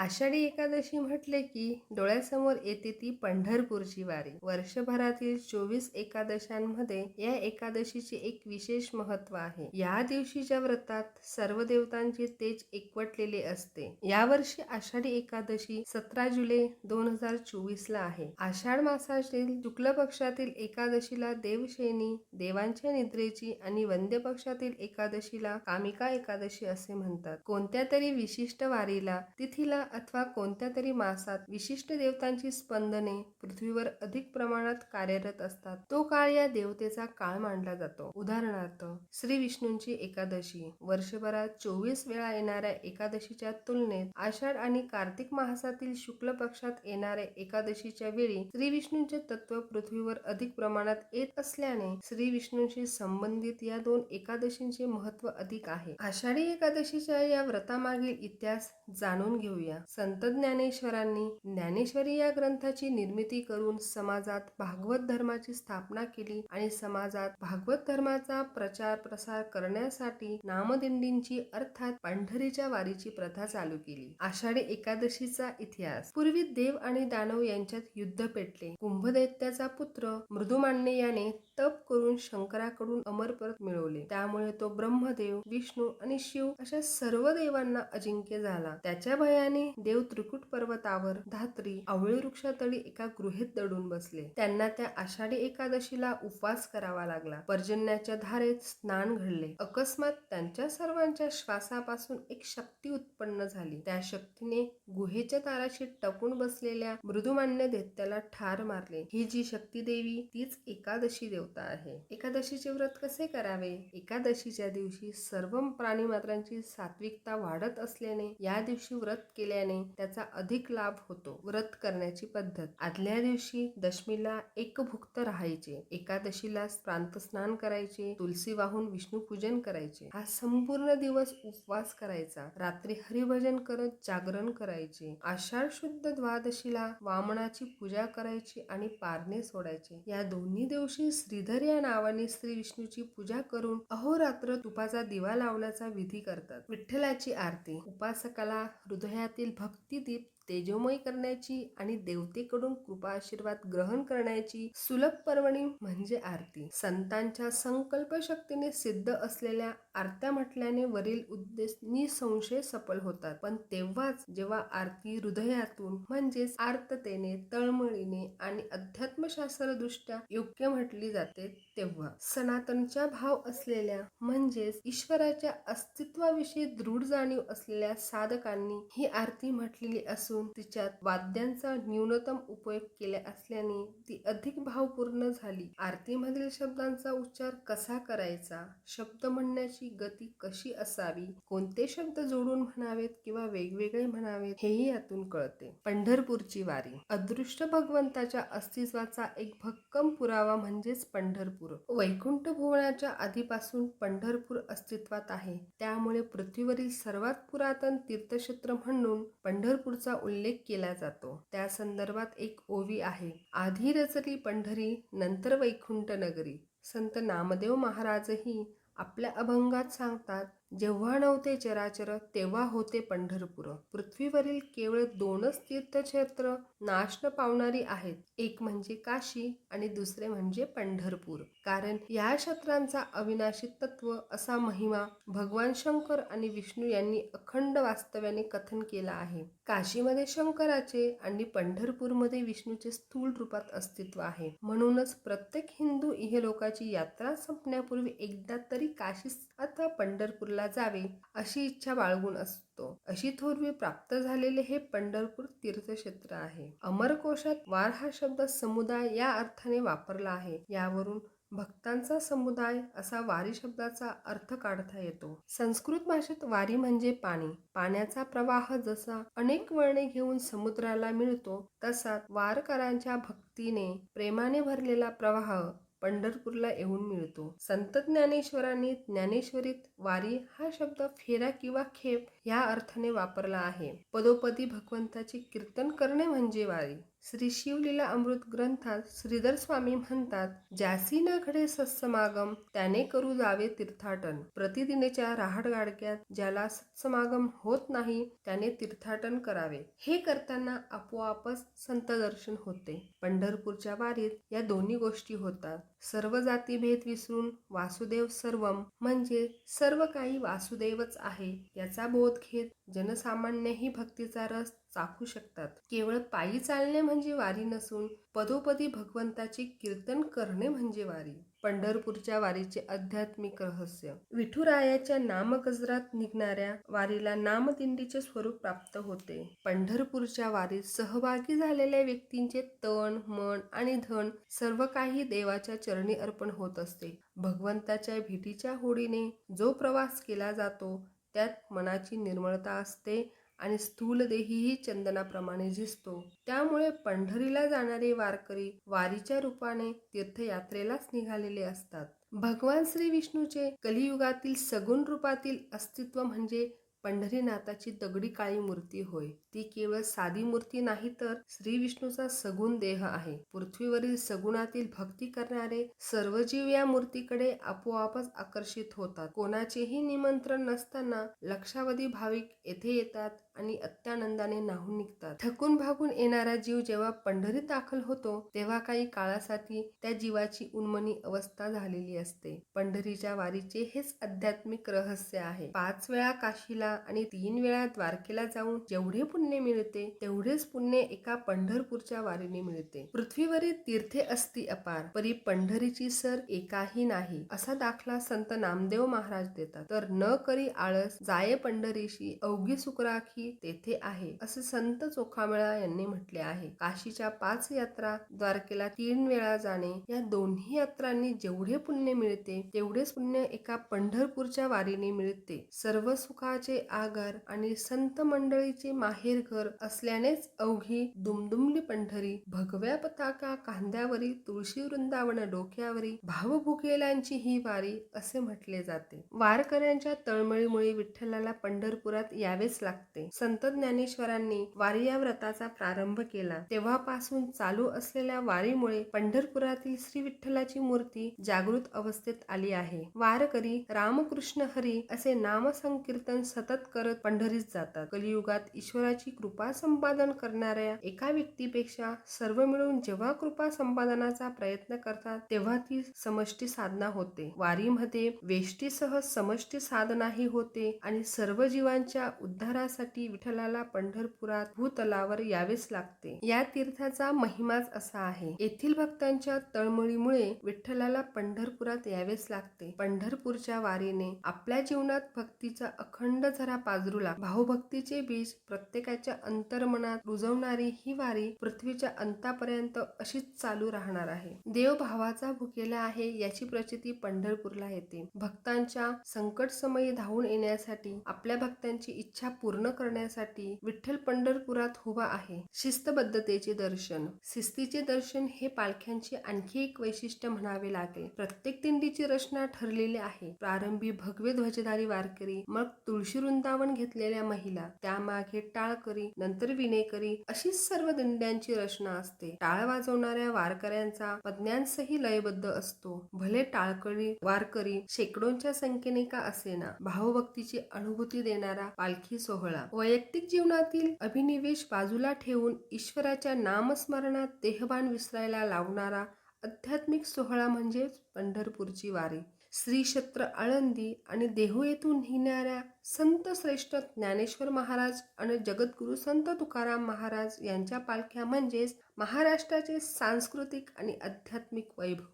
आषाढी एकादशी म्हटले की डोळ्यासमोर येते ती पंढरपूरची वारी. वर्षभरातील चोवीस एकादशांमध्ये या एकादशीचे एक विशेष महत्त्व आहे. या दिवशीच्या व्रतात सर्व देवतांचे तेज एकवटलेले असते. यावर्षी आषाढी एकादशी सतरा जुलै दोन हजार चोवीस ला आहे. आषाढ मासातील शुक्ल पक्षातील एकादशीला देवशैनी देवांच्या निद्रेची आणि वंद्य पक्षातील एकादशीला कामिका एकादशी असे म्हणतात. कोणत्या तरी विशिष्ट वारीला तिथीला अथवा कोणत्या तरी मासात विशिष्ट देवतांची स्पंदने पृथ्वीवर अधिक प्रमाणात कार्यरत असतात तो काळ या देवतेचा काळ मानला जातो. उदाहरणार्थ श्री विष्णूंची एकादशी वर्षभरात चोवीस वेळा येणाऱ्या एकादशीच्या तुलनेत आषाढ आणि कार्तिक मासातील शुक्ल पक्षात येणाऱ्या एकादशीच्या वेळी श्री विष्णूंचे तत्व पृथ्वीवर अधिक प्रमाणात येत असल्याने श्री विष्णूंशी संबंधित या दोन एकादशींचे महत्त्व अधिक आहे. आषाढी एकादशीच्या या व्रतामागील इतिहास जाणून घेऊया. संत ज्ञानेश्वरांनी ज्ञानेश्वरी या ग्रंथाची निर्मिती करून समाजात भागवत धर्माची स्थापना केली आणि समाजात भागवत धर्माचा प्रचार प्रसार करण्यासाठी नामदिंडींची अर्थात पंढरीच्या वारीची प्रथा चालू केली. आषाढी एकादशीचा इतिहास. पूर्वी देव आणि दानव यांच्यात युद्ध पेटले. कुंभदैत्याचा पुत्र मृदुमान्य याने तप करून शंकराकडून अमरपद मिळवले. त्यामुळे तो ब्रह्मदेव विष्णू आणि शिव अशा सर्व देवांना अजिंक्य झाला. त्याच्या भयाने देव त्रिकुट पर्वतावर धात्री आवळी वृक्षातळी एका गृहेत दडून बसले. त्यांना त्या आषाढी एकादशीला उपवास करावा लागला. पर्जन्याच्या धारेत स्नान घडले. अकस्मात त्यांच्या सर्वांच्या श्वासापासून एक शक्ती उत्पन्न झाली. त्या शक्तीने गुहेच्या ताराशी टपून बसलेल्या मृदुमान्य दैत्याला ठार मारले. ही जी शक्ती देवी तीच एकादशी देवता आहे. एकादशीचे व्रत कसे करावे? एकादशीच्या दिवशी सर्व प्राणी मात्रांची सात्विकता वाढत असल्याने या दिवशी व्रत केल्याने त्याचा अधिक लाभ होतो व्रत करण्याची पद्धत. आदल्या दिवशी दशमीला एक भुक्त राहायचे. एकादशीला प्रांत स्नान करायचे. तुलसी वाहून विष्णू पूजन करायचे. हा संपूर्ण दिवस उपवास करायचा. रात्री हरिभजन करत जागरण करायचे. आषाढ शुद्ध द्वादशीला वामनाची पूजा करायची आणि पारणे सोडायचे. या दोन्ही दिवशी श्रीधर या नावाने श्री विष्णूची पूजा करून अहोरात्र तुपाचा दिवा लावण्याचा विधी करतात. विठ्ठलाची आरती. उपासकाला हृदयातील भक्तिदीप तेजोमय करण्याची आणि देवतेकडून कृपा आशीर्वाद ग्रहण करण्याची सुलभ पर्वणी म्हणजे आरती. संतांच्या संकल्प शक्तीने सिद्ध असलेल्या आरत्या म्हटल्याने वरील उद्देश निसंशय सफल होतात. पण तेव्हाच जेव्हा आरती हृदयातून म्हणजेच आर्ततेने तळमळीने आणि अध्यात्मशास्त्र दृष्ट्या योग्य म्हटली जाते तेव्हा सनातनच्या भाव असलेल्या म्हणजेच ईश्वराच्या अस्तित्वाविषयी दृढ जाणीव असलेल्या साधकांनी ही आरती म्हटलेली असून तिच्यात वाद्यांचा न्यूनतम उपयोग केला असल्याने ती अधिक भावपूर्ण झाली. आरतीमधील शब्दांचा उच्चार कसा करायचा? शब्द म्हणण्याची गती कशी असावी? कोणते शब्द जोडून म्हणावेत किंवा वेगवेगळे म्हणावेत हेही यातून कळते. पंढरपूरची वारी. अदृष्ट भगवंताच्या अस्तित्वाचा एक भक्कम पुरावा म्हणजेच पंढरपूर. वैकुंठ भुवनाच्या आधीपासून पंढरपूर अस्तित्वात आहे. त्यामुळे पृथ्वीवरील सर्वात पुरातन तीर्थक्षेत्र म्हणून पंढरपूरचा उल्लेख केला जातो. त्या संदर्भात एक ओवी आहे. आधी रचली पंढरी नंतर वैकुंठ नगरी. संत नामदेव महाराजही आपल्या अभंगात सांगतात जेव्हा नव्हते चराचर तेव्हा होते पंढरपूर. पृथ्वीवरील केवळ दोनच तीर्थक्षेत्र नाशन पावणारी आहेत. एक म्हणजे काशी आणि दुसरे म्हणजे पंढरपूर. कारण या क्षेत्रांचा अविनाशी तत्व असा महिमा भगवान शंकर आणि विष्णू यांनी अखंड वास्तव्याने कथन केला आहे. काशीमध्ये शंकराचे आणि पंढरपूरमध्ये विष्णूचे स्थूल रूपात अस्तित्व आहे. म्हणूनच प्रत्येक हिंदू इहलोकाची यात्रा संपण्यापूर्वी एकदा तरी काशी अथवा पंढरपूरला जावे अशी इच्छा बाळगून असतो. अशी थोरवी प्राप्त झालेले हे पंढरपूर तीर्थक्षेत्र आहे. अमरकोशात वार हा शब्द समुदाय या अर्थाने वापरला आहे. यावरून भक्तांचा समुदाय असा वारी शब्दाचा अर्थ काढता येतो. संस्कृत भाषेत वारी म्हणजे पाणी. पाण्याचा प्रवाह जसा अनेक वळणे घेऊन समुद्राला मिळतो तसा वारकरांच्या भक्तीने प्रेमाने भरलेला प्रवाह पंढरपूरला येऊन मिळतो. संत ज्ञानेश्वरांनी ज्ञानेश्वरीत वारी हा शब्द फेरा किंवा खेप या अर्थाने वापरला आहे. पदोपदी भगवंताचे कीर्तन करणे म्हणजे वारी. श्री शिवलीला अमृत ग्रंथात श्रीधर स्वामी म्हणतात ज्यासी न घडे सत्समागम त्याने करू जावे तीर्थाटन. प्रतिदिनेच्या राहडगाडक्यात ज्याला सत्समागम होत नाही त्याने तीर्थाटन करावे हे करताना आपोआपच संत दर्शन होते. पंढरपूरच्या वारीत या दोन्ही गोष्टी होतात. सर्व जातीभेद विसरून वासुदेव सर्वम म्हणजे सर्व काही वासुदेवच आहे याचा बोध घेत जनसामान्यही भक्तीचा रस चाखू शकतात. केवळ पायी चालणे म्हणजे वारी नसून पदोपदी भगवंताची कीर्तन करणे म्हणजे वारी. पंढरपूरच्या वारीचे आध्यात्मिक रहस्य. विठुरायाच्या नामगजरात निघणाऱ्या वारीला नामदिंडीचे स्वरूप प्राप्त होते. पंढरपूरच्या वारीत सहभागी झालेल्या व्यक्तींचे तण मन आणि धन सर्व काही देवाच्या चरणी अर्पण होत असते. भगवंताच्या भेटीच्या होडीने जो प्रवास केला जातो त्यात मनाची निर्मळता असते आणि स्थूल देहीही चंदनाप्रमाणे झिजतो. त्यामुळे पंढरीला जाणारे वारकरी वारीच्या रूपाने तीर्थयात्रेलाच निघालेले असतात. भगवान श्री विष्णूचे कलियुगातील सगुण रूपातील अस्तित्व म्हणजे पंढरीनाथाची दगडी काळी मूर्ती होय. ती केवळ साधी मूर्ती नाही तर श्री विष्णूचा सगुण देह आहे. पृथ्वीवरील सगुणातील भक्ती करणारे सर्व जीव या मूर्तीकडे आपोआपच आकर्षित होतात. कोणाचेही निमंत्रण नसताना लक्षावधी भाविक येथे येतात आणि अत्यानंदाने नाहून निघतात. थकून भागून येणारा जीव जेव्हा पंढरीत दाखल होतो तेव्हा काही काळासाठी त्या जीवाची उन्मनी अवस्था झालेली असते. पंढरीच्या वारीचे हेच आध्यात्मिक रहस्य आहे. पाच वेळा काशीला आणि तीन वेळा द्वारकेला जाऊन जेवढे पुण्य मिळते तेवढेच पुण्य एका पंढरपूरच्या वारीने मिळते. पृथ्वीवरील तीर्थे असती अपार परी पंढरीची सर एकाही नाही असा दाखला संत नामदेव महाराज देतात. तर न करी आळस जाये पंढरीशी अवघी सुकराखी तेथे आहे असे संत चोखामेळा यांनी म्हटले आहे. काशीच्या पाच यात्रा द्वारकेला तीन वेळा जाणे या दोन्ही यात्रांनी जेवढे पुण्य मिळते तेवढेच पुण्य एका पंढरपूरच्या वारीने मिळते. सर्व सुखाचे आगार आणि संत मंडळीचे माहेरघर असल्यानेच अवघी दुमदुमली पंढरी भगव्या पताका कांद्यावरी तुळशी वृंदावन डोक्यावरी भावभुकेलांची ही वारी असे म्हटले जाते. वारकऱ्यांच्या तळमळीमुळे विठ्ठलाला पंढरपुरात यावेच लागते. संत ज्ञानेश्वरांनी वारी या व्रताचा प्रारंभ केला. तेव्हापासून चालू असलेल्या वारीमुळे पंढरपुरातील श्री विठ्ठलाची मूर्ती जागृत अवस्थेत आली आहे. वारकरी रामकृष्ण हरी असे नामसंकीर्तन सतत करत पंढरीत जातात. कलियुगात ईश्वराची कृपा संपादन करणाऱ्या एका व्यक्तीपेक्षा सर्व मिळून जेव्हा कृपा संपादनाचा प्रयत्न करतात तेव्हा ती समष्टी साधना होते. वारीमध्ये वेष्टीसह समष्टी साधनाही होते आणि सर्व जीवांच्या उद्धारासाठी विठ्ठलाला पंढरपुरात भूतलावर यावेच लागते. या तीर्थाचा महिमाच असा आहे. येथील भक्तांच्या तळमळीमुळे विठ्ठलाला पंढरपुरात यावेच लागते. पंढरपूरच्या वारीने आपल्या जीवनात भक्तीचा अखंड झरा पाजरू भावभक्तीचे बीज प्रत्येकाच्या अंतर्मनात रुजवणारी ही वारी पृथ्वीच्या अंतापर्यंत अशीच चालू राहणार आहे. देव भावाचा भुकेला आहे याची प्रचिती पंढरपूरला येते. भक्तांच्या संकट समयी धावून येण्यासाठी आपल्या भक्तांची इच्छा पूर्ण करण्यासाठी विठ्ठल पंढरपुरात हुवा आहे. शिस्तबद्धतेचे दर्शन. शिस्तीचे दर्शन हे पालख्यांचे आणखी एक वैशिष्ट्य म्हणावे लागेल. प्रत्येक दिंडीची रचना ठरलेली आहे. प्रारंभी भगवे ध्वजधारी वारकरी मग तुळशी वृंदावन घेतलेल्या महिला त्यामागे टाळकरी नंतर विनेकरी अशीच सर्व दिंड्यांची रचना असते. टाळ वाजवणाऱ्या वारकऱ्यांचा पज्ञांसही लयबद्ध असतो. भले टाळकरी वारकरी शेकडोंच्या संख्येने का असेना भावभक्तीची अनुभूती देणारा पालखी सोहळा. वैयक्तिक जीवनातील अभिनिवेश बाजूला ठेवून ईश्वराच्या नामस्मरणात देहबान विसरायला लावणारा आध्यात्मिक सोहळा म्हणजेच पंढरपूरची वारी. श्रीक्षेत्र आळंदी आणि देहू येथून निघणाऱ्या संत श्रेष्ठ ज्ञानेश्वर महाराज आणि जगद्गुरु संत तुकाराम महाराज यांच्या पालख्या म्हणजेच महाराष्ट्राचे सांस्कृतिक आणि आध्यात्मिक वैभव.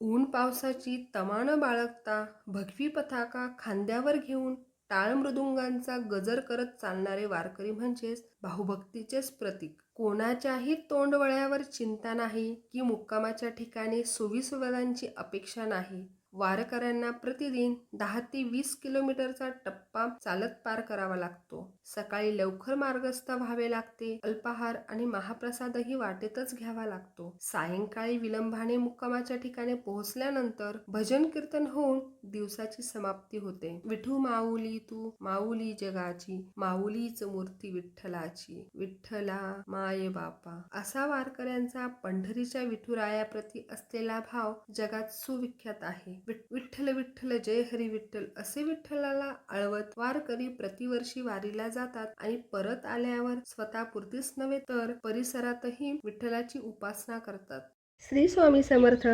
ऊन पावसाची तमानं बाळगता भगवी पताका खांद्यावर घेऊन टाळमृदुंगांचा गजर करत चालणारे वारकरी म्हणजेच भाऊभक्तीचेच प्रतीक. कोणाच्याही तोंडवळ्यावर चिंता नाही की मुक्कामाच्या ठिकाणी सुविसुविधांची अपेक्षा नाही. वारकऱ्यांना प्रतिदिन दहा ते वीस किलोमीटरचा टप्पा चालत पार करावा लागतो. सकाळी लवकर मार्गस्थ व्हावे लागते. अल्पाहार आणि महाप्रसादही वाटेतच घ्यावा लागतो. सायंकाळी विलंबाने मुक्कामाच्या ठिकाणी पोहोचल्यानंतर भजन कीर्तन होऊन दिवसाची समाप्ती होते. विठू माऊली तू माऊली जगाची माऊलीच मूर्ती विठ्ठलाची विठ्ठला माये बापा असा वारकऱ्यांचा पंढरीच्या विठुरायाप्रती असलेला भाव जगात सुविख्यात आहे. विठ्ठल विठ्ठल जय हरी विठ्ठल असे विठ्ठलाला आळवत वारकरी प्रतिवर्षी वारीला जातात आणि परत आल्यावर स्वतःपुरतीच नव्हे तर परिसरातही विठ्ठलाची उपासना करतात. श्री स्वामी समर्थ.